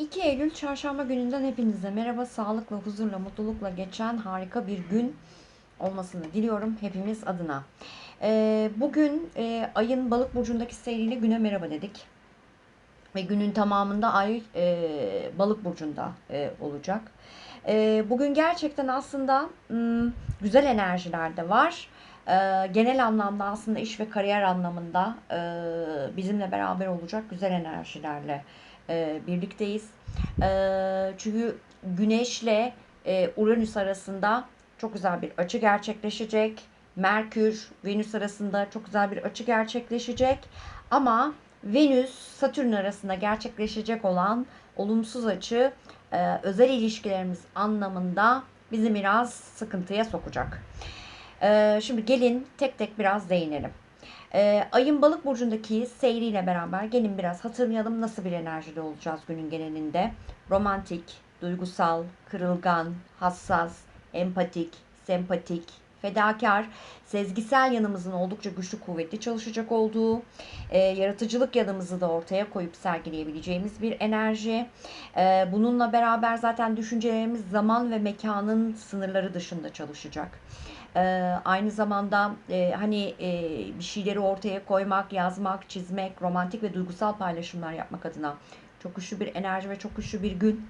2 Eylül Çarşamba gününden hepinize merhaba. Sağlıkla, huzurla, mutlulukla geçen harika bir gün olmasını diliyorum hepimiz adına. Ee, bugün e, ayın balık burcundaki seyriyle güne merhaba dedik. Ve günün tamamında ay e, balık burcunda e, olacak. E, bugün gerçekten aslında m, güzel enerjiler de var. E, genel anlamda aslında iş ve kariyer anlamında e, bizimle beraber olacak güzel enerjilerle e, birlikteyiz. E, çünkü Güneşle e, Uranüs arasında çok güzel bir açı gerçekleşecek. Merkür, Venüs arasında çok güzel bir açı gerçekleşecek. Ama Venüs, Satürn arasında gerçekleşecek olan olumsuz açı e, özel ilişkilerimiz anlamında bizi biraz sıkıntıya sokacak. E, şimdi gelin tek tek biraz değinelim. Ee, ayın balık burcundaki seyriyle beraber gelin biraz hatırlayalım nasıl bir enerjide olacağız günün genelinde. Romantik, duygusal, kırılgan, hassas, empatik, sempatik, fedakar, sezgisel yanımızın oldukça güçlü kuvvetli çalışacak olduğu, e, yaratıcılık yanımızı da ortaya koyup sergileyebileceğimiz bir enerji. E, bununla beraber zaten düşüncelerimiz zaman ve mekanın sınırları dışında çalışacak. E, aynı zamanda e, hani e, bir şeyleri ortaya koymak, yazmak, çizmek, romantik ve duygusal paylaşımlar yapmak adına çok güçlü bir enerji ve çok güçlü bir gün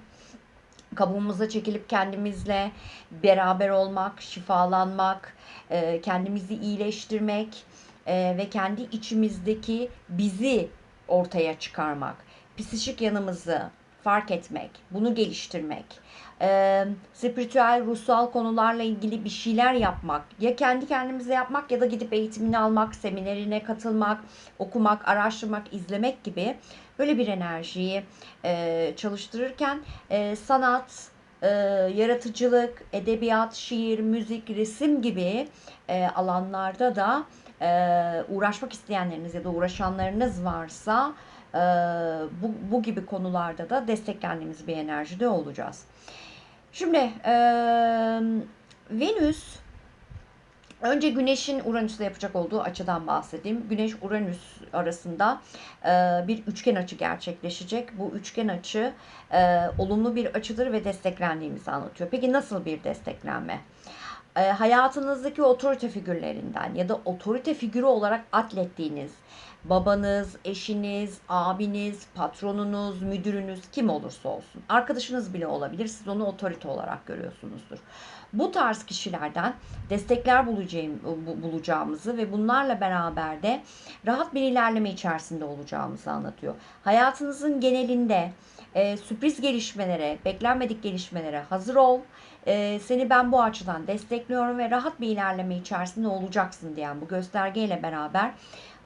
kabuğumuza çekilip kendimizle beraber olmak, şifalanmak, e, kendimizi iyileştirmek e, ve kendi içimizdeki bizi ortaya çıkarmak, psikik yanımızı fark etmek, bunu geliştirmek, e, spiritüel, ruhsal konularla ilgili bir şeyler yapmak, ya kendi kendimize yapmak ya da gidip eğitimini almak, seminerine katılmak, okumak, araştırmak, izlemek gibi böyle bir enerjiyi e, çalıştırırken e, sanat, e, yaratıcılık, edebiyat, şiir, müzik, resim gibi e, alanlarda da e, uğraşmak isteyenleriniz ya da uğraşanlarınız varsa bu, bu gibi konularda da desteklendiğimiz bir enerjide olacağız. Şimdi e, Venüs Önce Güneş'in Uranüs'le yapacak olduğu açıdan bahsedeyim. Güneş-Uranüs arasında e, bir üçgen açı gerçekleşecek. Bu üçgen açı e, olumlu bir açıdır ve desteklendiğimizi anlatıyor. Peki nasıl bir desteklenme? Hayatınızdaki otorite figürlerinden ya da otorite figürü olarak atlettiğiniz babanız, eşiniz, abiniz, patronunuz, müdürünüz kim olursa olsun. Arkadaşınız bile olabilir. Siz onu otorite olarak görüyorsunuzdur. Bu tarz kişilerden destekler bulacağım, bulacağımızı ve bunlarla beraber de rahat bir ilerleme içerisinde olacağımızı anlatıyor. Hayatınızın genelinde e, sürpriz gelişmelere, beklenmedik gelişmelere hazır ol. E, seni ben bu açıdan destekliyorum ve rahat bir ilerleme içerisinde olacaksın diyen bu göstergeyle beraber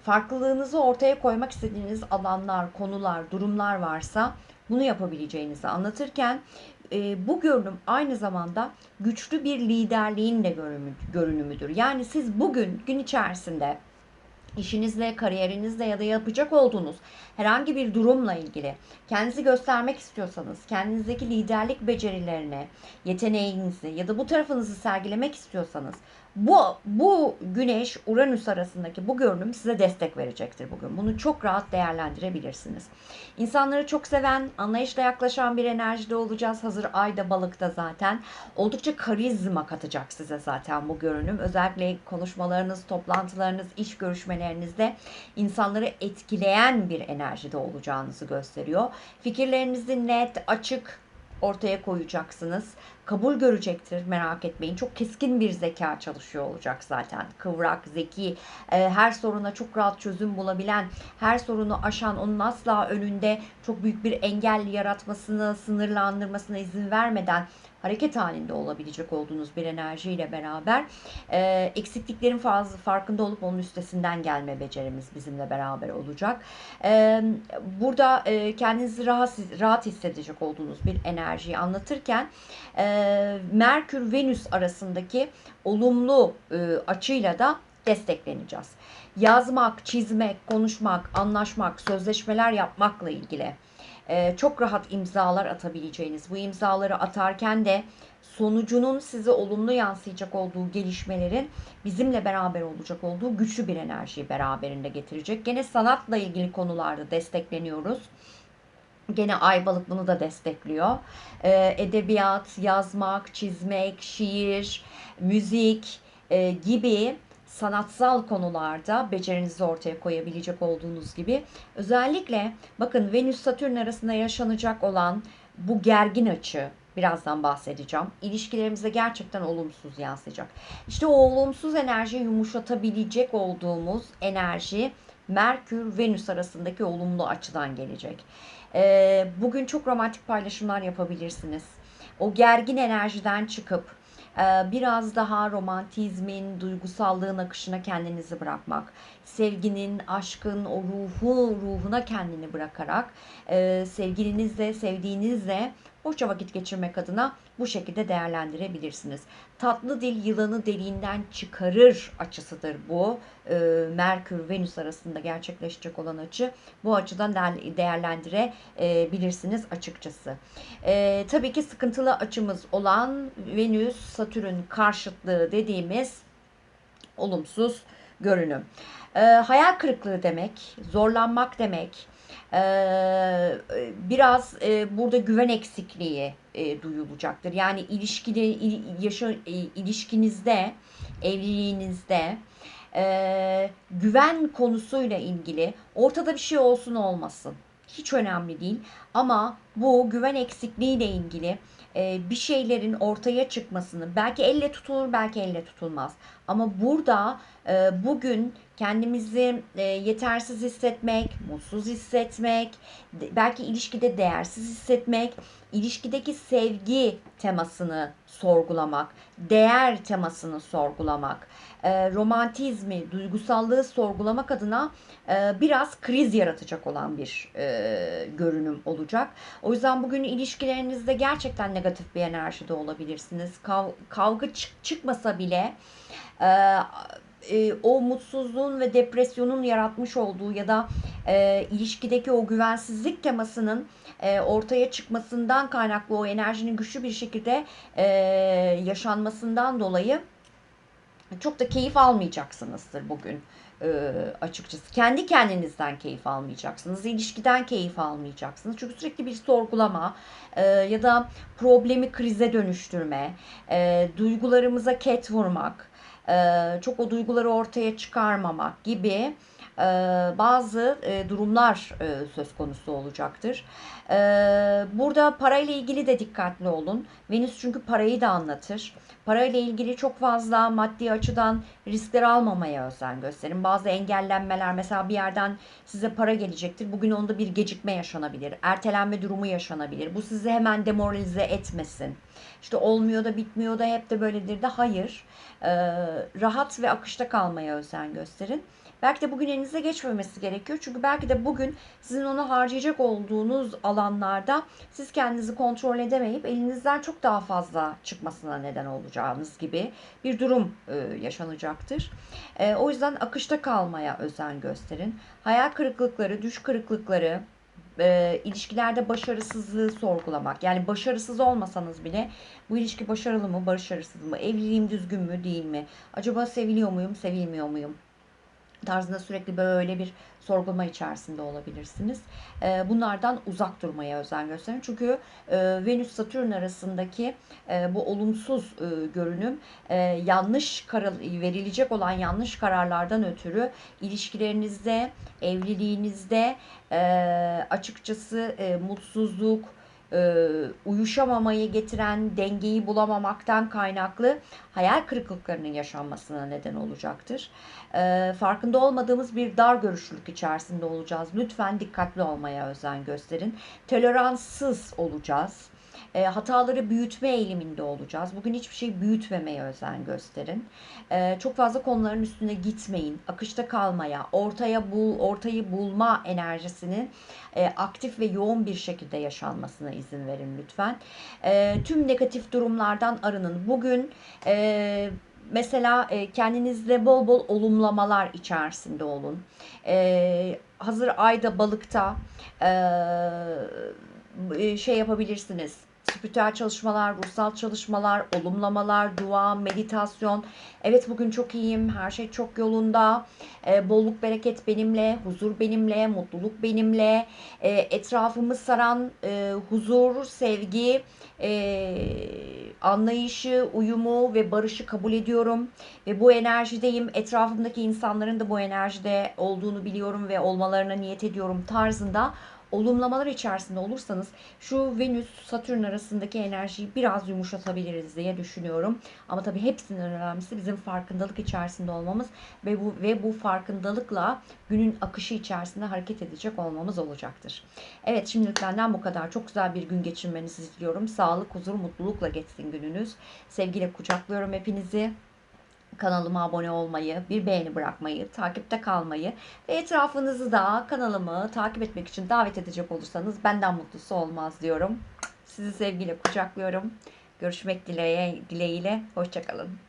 farklılığınızı ortaya koymak istediğiniz alanlar, konular, durumlar varsa bunu yapabileceğinizi anlatırken e, bu görünüm aynı zamanda güçlü bir liderliğin de görünümüdür. Yani siz bugün gün içerisinde işinizle, kariyerinizle ya da yapacak olduğunuz herhangi bir durumla ilgili kendinizi göstermek istiyorsanız, kendinizdeki liderlik becerilerini, yeteneğinizi ya da bu tarafınızı sergilemek istiyorsanız bu bu Güneş Uranüs arasındaki bu görünüm size destek verecektir bugün. Bunu çok rahat değerlendirebilirsiniz. İnsanları çok seven, anlayışla yaklaşan bir enerjide olacağız. Hazır ayda balıkta zaten. Oldukça karizma katacak size zaten bu görünüm. Özellikle konuşmalarınız, toplantılarınız, iş görüşmelerinizde insanları etkileyen bir enerjide olacağınızı gösteriyor. Fikirlerinizi net, açık, ortaya koyacaksınız. Kabul görecektir merak etmeyin. Çok keskin bir zeka çalışıyor olacak zaten. Kıvrak, zeki, e, her soruna çok rahat çözüm bulabilen, her sorunu aşan, onun asla önünde çok büyük bir engel yaratmasını, sınırlandırmasına izin vermeden hareket halinde olabilecek olduğunuz bir enerjiyle beraber e, eksikliklerin fazla farkında olup onun üstesinden gelme becerimiz bizimle beraber olacak. E, burada e, kendinizi rahat, rahat hissedecek olduğunuz bir enerjiyi anlatırken e, Merkür-Venüs arasındaki olumlu e, açıyla da destekleneceğiz. Yazmak, çizmek, konuşmak, anlaşmak, sözleşmeler yapmakla ilgili e, çok rahat imzalar atabileceğiniz, bu imzaları atarken de sonucunun size olumlu yansıyacak olduğu gelişmelerin bizimle beraber olacak olduğu güçlü bir enerjiyi beraberinde getirecek. Gene sanatla ilgili konularda destekleniyoruz. Gene ay balık bunu da destekliyor. Ee, edebiyat, yazmak, çizmek, şiir, müzik e, gibi sanatsal konularda becerinizi ortaya koyabilecek olduğunuz gibi özellikle bakın Venüs Satürn arasında yaşanacak olan bu gergin açı birazdan bahsedeceğim. İlişkilerimize gerçekten olumsuz yansıyacak. İşte o olumsuz enerjiyi yumuşatabilecek olduğumuz enerji Merkür Venüs arasındaki olumlu açıdan gelecek. Ee, bugün çok romantik paylaşımlar yapabilirsiniz. O gergin enerjiden çıkıp biraz daha romantizmin, duygusallığın akışına kendinizi bırakmak, sevginin, aşkın, o ruhu, ruhuna kendini bırakarak e, sevgilinizle, sevdiğinizle hoşça vakit geçirmek adına bu şekilde değerlendirebilirsiniz. Tatlı dil yılanı deliğinden çıkarır açısıdır bu. E, Merkür Venüs arasında gerçekleşecek olan açı. Bu açıdan değerlendirebilirsiniz açıkçası. E, tabii ki sıkıntılı açımız olan Venüs Satürn karşıtlığı dediğimiz olumsuz görünüm. E, hayal kırıklığı demek, zorlanmak demek, ee, biraz e, burada güven eksikliği e, duyulacaktır. Yani ilişkide yaşa, e, ilişkinizde, evliliğinizde e, güven konusuyla ilgili ortada bir şey olsun olmasın. Hiç önemli değil. Ama bu güven eksikliğiyle ilgili e, bir şeylerin ortaya çıkmasını belki elle tutulur belki elle tutulmaz. Ama burada e, bugün kendimizi e, yetersiz hissetmek, mutsuz hissetmek, belki ilişkide değersiz hissetmek, ilişkideki sevgi temasını sorgulamak, değer temasını sorgulamak, romantizmi, duygusallığı sorgulamak adına biraz kriz yaratacak olan bir görünüm olacak. O yüzden bugün ilişkilerinizde gerçekten negatif bir enerjide olabilirsiniz. Kav kavga çık çıkmasa bile e, e, o mutsuzluğun ve depresyonun yaratmış olduğu ya da e, ilişkideki o güvensizlik temasının e, ortaya çıkmasından kaynaklı o enerjinin güçlü bir şekilde e, yaşanmasından dolayı çok da keyif almayacaksınızdır bugün e, açıkçası. Kendi kendinizden keyif almayacaksınız. ilişkiden keyif almayacaksınız. Çünkü sürekli bir sorgulama e, ya da problemi krize dönüştürme, e, duygularımıza ket vurmak, e, çok o duyguları ortaya çıkarmamak gibi bazı e, durumlar e, söz konusu olacaktır. E, burada parayla ilgili de dikkatli olun. Venüs çünkü parayı da anlatır. Parayla ilgili çok fazla maddi açıdan riskler almamaya özen gösterin. Bazı engellenmeler mesela bir yerden size para gelecektir. Bugün onda bir gecikme yaşanabilir. Ertelenme durumu yaşanabilir. Bu sizi hemen demoralize etmesin. İşte olmuyor da bitmiyor da hep de böyledir de hayır. Ee, rahat ve akışta kalmaya özen gösterin. Belki de bugün elinize geçmemesi gerekiyor. Çünkü belki de bugün sizin onu harcayacak olduğunuz alanlarda siz kendinizi kontrol edemeyip elinizden çok daha fazla çıkmasına neden olacağınız gibi bir durum e, yaşanacaktır. E, o yüzden akışta kalmaya özen gösterin. Hayal kırıklıkları, düş kırıklıkları, e, ilişkilerde başarısızlığı sorgulamak. Yani başarısız olmasanız bile bu ilişki başarılı mı, başarısız mı? Evliliğim düzgün mü, değil mi? Acaba seviliyor muyum, sevilmiyor muyum? Tarzında sürekli böyle bir sorgulama içerisinde olabilirsiniz. Ee, bunlardan uzak durmaya özen gösterin. Çünkü e, Venüs-Satürn arasındaki e, bu olumsuz e, görünüm yanlış verilecek olan yanlış kararlardan ötürü ilişkilerinizde, evliliğinizde açıkçası mutsuzluk, e, uyuşamamayı getiren dengeyi bulamamaktan kaynaklı hayal kırıklıklarının yaşanmasına neden olacaktır. E, farkında olmadığımız bir dar görüşlülük içerisinde olacağız. Lütfen dikkatli olmaya özen gösterin. Toleranssız olacağız e, hataları büyütme eğiliminde olacağız. Bugün hiçbir şey büyütmemeye özen gösterin. E, çok fazla konuların üstüne gitmeyin. Akışta kalmaya, ortaya bul, ortayı bulma enerjisinin e, aktif ve yoğun bir şekilde yaşanmasına izin verin lütfen. E, tüm negatif durumlardan arının. Bugün e, mesela e, kendinizle bol bol olumlamalar içerisinde olun. E, hazır ayda balıkta e, şey yapabilirsiniz spiritüel çalışmalar, ruhsal çalışmalar, olumlamalar, dua, meditasyon. Evet bugün çok iyiyim, her şey çok yolunda. Ee, bolluk bereket benimle, huzur benimle, mutluluk benimle. Ee, etrafımı saran e, huzur, sevgi, e, anlayışı, uyumu ve barışı kabul ediyorum. Ve bu enerjideyim. Etrafımdaki insanların da bu enerjide olduğunu biliyorum ve olmalarına niyet ediyorum tarzında olumlamalar içerisinde olursanız şu Venüs Satürn arasındaki enerjiyi biraz yumuşatabiliriz diye düşünüyorum. Ama tabii hepsinden önemlisi bizim farkındalık içerisinde olmamız ve bu ve bu farkındalıkla günün akışı içerisinde hareket edecek olmamız olacaktır. Evet şimdilik benden bu kadar. Çok güzel bir gün geçirmenizi diliyorum. Sağlık, huzur, mutlulukla geçsin gününüz. Sevgiyle kucaklıyorum hepinizi kanalıma abone olmayı, bir beğeni bırakmayı, takipte kalmayı ve etrafınızı da kanalımı takip etmek için davet edecek olursanız benden mutlusu olmaz diyorum. Sizi sevgiyle kucaklıyorum. Görüşmek dileğiyle. Hoşçakalın.